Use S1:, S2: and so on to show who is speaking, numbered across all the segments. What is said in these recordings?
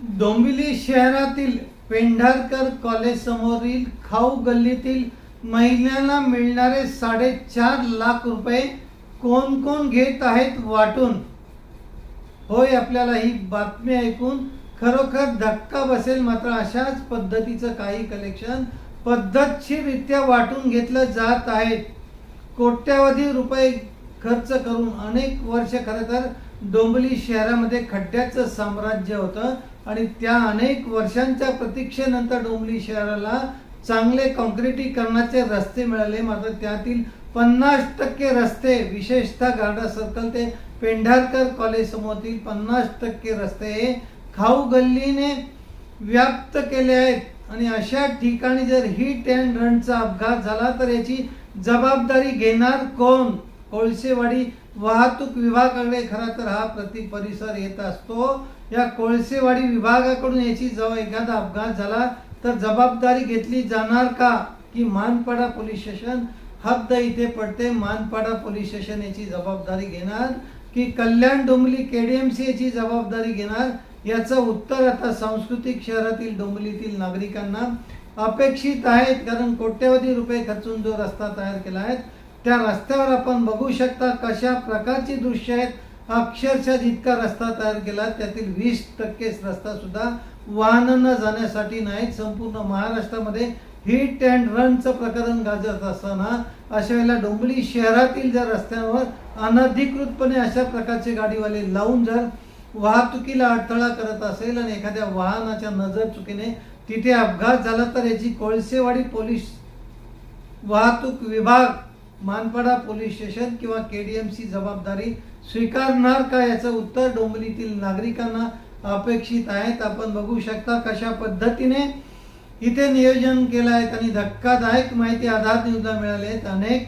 S1: डोंबिवली शहरातील पेंढारकर कॉलेज समोरील खाऊ गल्लीतील महिलांना मिळणारे साडेचार लाख रुपये कोण कोण घेत आहेत वाटून? होय आपल्याला ही बातमी ऐकून खरोखर धक्का बसेल मात्र अशाच पद्धतीचं काही कलेक्शन पद्धतशीररित्या वाटून घेतलं जात आहे. कोट्यावधी रुपये खर्च करून अनेक वर्ष खरं तर डोंबली शहरामध्ये खड्ड्याचं साम्राज्य होतं. आणि त्या अनेक वर्षांच्या प्रतीक्षेनंतर डोंबली शहराला चांगले कॉन्क्रिटीकरणाचे रस्ते मिळाले. मात्र त्यातील पन्नास टक्के रस्ते विशेषतः गार्डा सर्कल ते पेंढारकर कॉलेज समोरील पन्नास टक्के रस्ते हे खाऊ गल्लीने व्याप्त केले आहेत. आणि अशा ठिकाणी जर हिट अँड रनचा अपघात झाला तर याची जबाबदारी घेणार कोण? कोळसेवाडी वाहतूक विभागाकडे खरा तर हा प्रति परिसर येत असतो. या कोळसेवाडी विभागाकडून याची जेव्हा एखादा अपघात झाला तर जबाबदारी घेतली जाणार का? की मानपाडा पोलीस स्टेशन? हद्द इथे पडते मानपाडा पोलीस स्टेशन याची जबाबदारी घेणार की कल्याण डोंबली केडीएमसी याची जबाबदारी घेणार? याचं उत्तर आता सांस्कृतिक शहरातील डोंबलीतील नागरिकांना अपेक्षित आहेत कारण कोट्यवधी रुपये खर्चून जो रस्ता तयार केला आहे त्या रस्त्यावर आपण बघू शकता कशा प्रकारची दृश्य आहेत. अक्षरशः जितका रस्ता तयार केला त्यातील वीस टक्केच रस्ता सुद्धा वाहनांना जाण्यासाठी नाहीत. संपूर्ण महाराष्ट्रामध्ये हिट अँड रनचं प्रकरण गाजत असताना अशा वेळेला डोंबिवली शहरातील जर रस्त्यांवर अनधिकृतपणे अशा प्रकारचे गाडीवाले लावून जर वाहतुकीला अडथळा करत असेल आणि एखाद्या वाहनाच्या नजर चुकीने तिथे अपघात झाला तर याची कोळसेवाडी पोलीस वाहतूक विभाग मानपाडा पोलीस स्टेशन किंवा के डी एम सी जबाबदारी स्वीकारणार का याचं उत्तर डोंबिवलीतील नागरिकांना अपेक्षित आहेत आपण बघू शकता कशा पद्धतीने इथे नियोजन केलं आहे. आणि धक्कादायक माहिती आधार न्यूजला मिळाले आहेत अनेक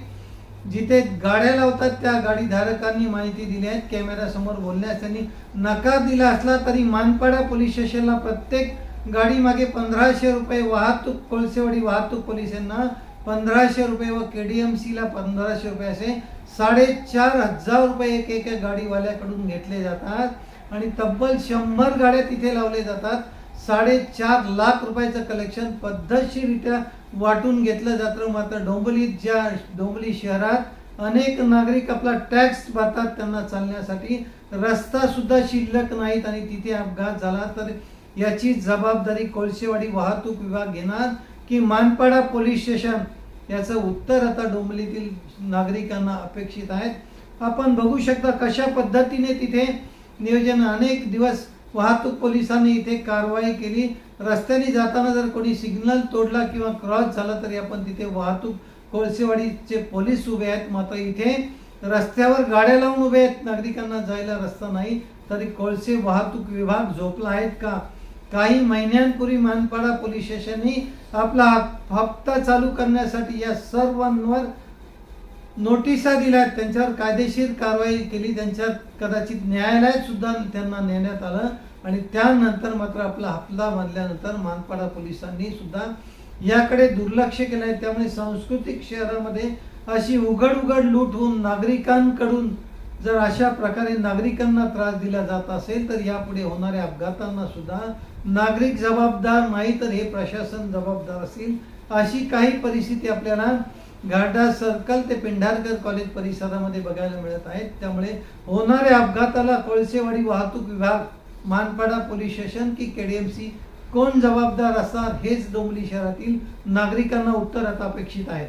S1: जिथे गाड्या लावतात त्या गाडीधारकांनी माहिती दिली आहे. कॅमेऱ्यासमोर बोलण्यास त्यांनी नकार दिला असला तरी मानपाडा पोलीस स्टेशनला प्रत्येक गाडी मागे पंधराशे रुपये वाहतूक कोळसेवाडी वाहतूक पोलिसांना पंधराशे रुपये व के डी एम सीला पंधराशे रुपये असे साडेचार हजार रुपये एक एका गाडीवाल्याकडून घेतले जातात. आणि तब्बल शंभर गाड्या तिथे लावले जातात. साडेचार लाख रुपयाचं कलेक्शन पद्धतशीरित्या वाटून घेतलं जातं. मात्र डोंबिवलीत ज्या डोंबिवली शहरात अनेक नागरिक आपला टॅक्स भरतात त्यांना चालण्यासाठी रस्तासुद्धा शिल्लक नाहीत आणि तिथे अपघात झाला तर याची जबाबदारी कोळसेवाडी वाहतूक विभाग घेणार. की मानपाडा पोलीस स्टेशन याचं उत्तर आता डोंबलीतील नागरिकांना अपेक्षित आहेत आपण बघू शकता कशा पद्धतीने तिथे नियोजन अनेक दिवस वाहतूक पोलिसांनी इथे कारवाई केली. रस्त्याने जाताना जर कोणी सिग्नल तोडला किंवा क्रॉस झाला तरी आपण तिथे वाहतूक कोळसेवाडीचे पोलीस उभे आहेत. मात्र इथे रस्त्यावर गाड्या लावून उभे आहेत. नागरिकांना जायला रस्ता नाही. तरी कोळसे वाहतूक विभाग झोपला आहेत का? काही महिन्यांपूर्वी मानपाडा पोलीस स्टेशननी आपला हप्ता चालू करण्यासाठी या सर्वांवर नोटिसा दिल्या. त्यांच्यावर कायदेशीर कारवाई केली. त्यांच्यात कदाचित न्यायालयात सुद्धा त्यांना नेण्यात आलं. आणि त्यानंतर मात्र आपला हप्ता बांधल्यानंतर मानपाडा पोलिसांनी सुद्धा याकडे दुर्लक्ष केलं आहे त्यामुळे सांस्कृतिक शहरामध्ये अशी उघड उघड लूट होऊन नागरिकांकडून जर अशा प्रकारे नागरिकांना त्रास दिला जात असेल तर यापुढे होणाऱ्या अपघातांना सुद्धा नागरिक जबाबदार नाही तर हे प्रशासन जबाबदार असेल. अशी काही परिस्थिती आपल्याला घाटा सर्कल ते पेंढारकर कॉलेज परिसरामध्ये बघायला मिळत आहेत. त्यामुळे होणाऱ्या अपघाताला कोळसेवाडी वाहतूक विभाग मानपाडा पोलीस स्टेशन की केडीएमसी कोण जबाबदार असणार हेच डोंबिवली शहरातील नागरिकांना उत्तर आता अपेक्षित आहे.